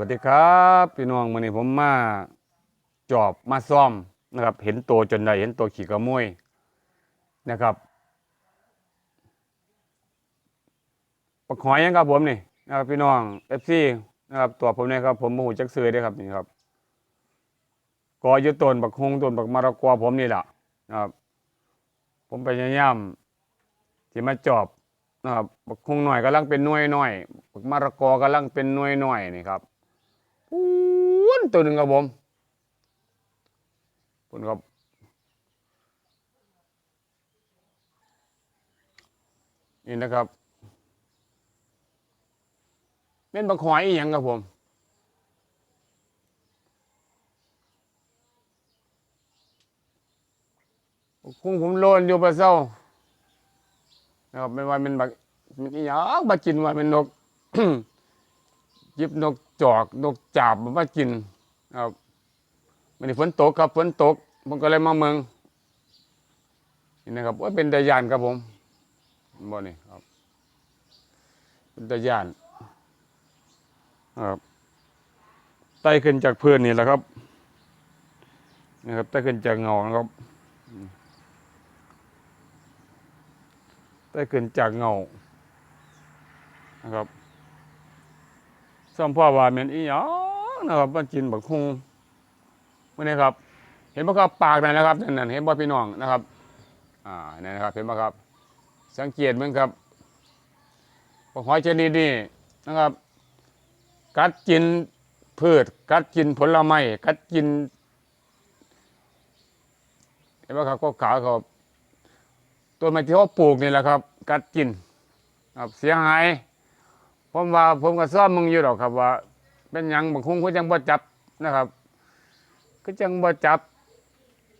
วัสดีครับ พี่น้องวันนี้ผมมาจอบมาซ่อมนะครับ เห็นตัวจนได้เห็นตัวขี่กระมวยนะครับ ปักหอยยังครับผมนี่นะครับพี่น้องเอฟซีนะครับตัวผมเนี่ยครับผมโมโหจักซื้อได้ครับนี่ครับกออยุตนบักฮงตนบักมะระกอผมนี่แหละนะครับ ผมพยายามที่มาจอบนะครับบักฮงหน่อยกำลังเป็นหน่วยหน่อยบักมะระกอกำลังเป็นหน่วยหน่อยนี่ครับ ตัวหนึ่งครับผมปูนครับนี่นะครับเป็นบักหอยอีหยังครับผมคุ้งผมโลนอยู่ปะเศร้านะครับไม่ว่าเป็นบักมันอีหยังบักกินว่าเป็นนก ยิบนกจอก นกจาบมากิน ครับมันนี้ฝนตกครับฝนตกผมก็เลยมาเมืองนี่นะครับว่าเป็นตะยานครับผมบ่นี่ครับ เป็นตะยานครับไต่ขึ้นจากพื้นนี่แหละครับนี่ครับไต่ขึ้นจากเงานะครับไต่ขึ้นจากเงานะครับสัมพ่อว่าแม่นอีหยัง นะครับมันกินบักฮุงมื่อนี้ครับ เห็นบ่ครับปากนั่นนะครับนั่นนั่นเห็นบ่พี่น้องนะครับ อ่านั่นนะครับ เห็นบ่ครับ สังเกตมึงครับบักหอยชนิดนี้นะครับ กัดกินพืช กัดกินผลไม้กัดกินเห็นบ่ครับก็ขาครับต้นไม้ที่เขาปลูกนี่แหละครับ กัดกินครับเสียหายผมว่าผมก็ซ่อมมึงอยู่หรอกครับว่า เป็นหยังบางคงก็ยังบ่จับนะครับ ก็ยังบ่จับ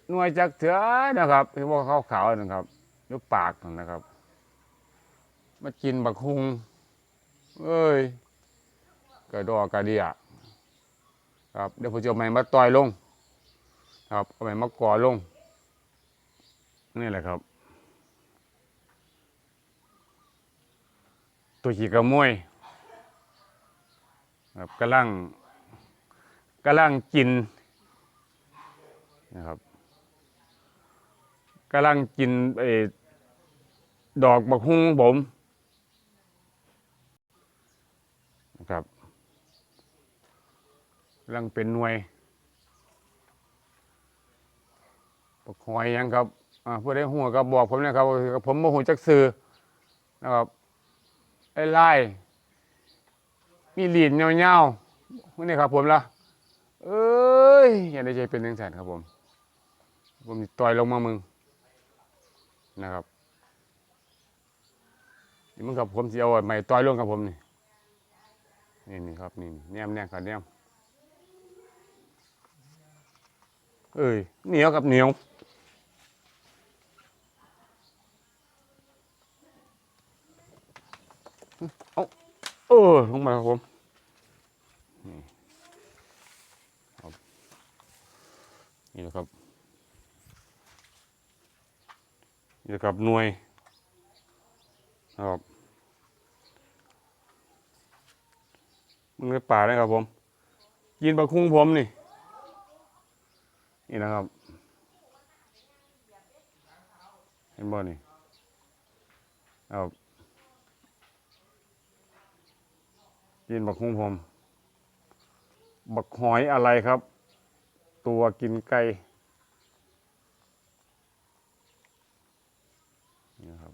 หน่วยจักเถือนะครับที่ว่าขาวๆนะครับอยู่ปากนะครับ มากินบักฮุงเอ้ยกระดอกกระเดียครับเดี๋ยวผมจะเอาไม้มาต่อยลง ครับเอาไม้มาก่อลง นี่แหละครับ ตัวขี่กระมวย ครับกำลังกำลังกินนะครับกำลังกินไอ้ดอกบักฮุ้งผมนะครับกำลังเป็นหน่วยบักหอยยังครับอ่าผู้ใดหัวก็บอกผมนะครับผมโมโหจักซื้อนะครับไอ้ไล่ มีหลีนเงาๆนี่ครับผมละเอ้ยอย่าได้ใจเป็นหนึ่งแสนครับผม ผมต่อยลงมามึงนะครับนี่มึงครับผมสิเอาใหม่ต่อยลงครับผมนี่นี่นี่ครับนี่แนมแนมครับแนมเอ้ยเหนียวกับเหนียวเอาเออลงมาครับผมนี่แหละครับนี่แหละครับหน่วยนะครับมึงในป่าเลยครับผมกินปลาคุ้งผมนี่ นี่นะครับ เห็นบ่นี่ครับ กินบักคุ้งผมบักหอยอะไรครับ ตัวกินไก่นี่นะครับ